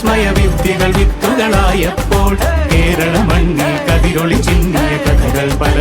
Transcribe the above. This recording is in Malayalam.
വിസ്മയ വിദ്യകൾ വിത്തുകളായപ്പോൾ കേരള മണ്ണിൽ കതിരൊളി ചിന്തിയ കഥകൾ അറിഞ്ഞിടാം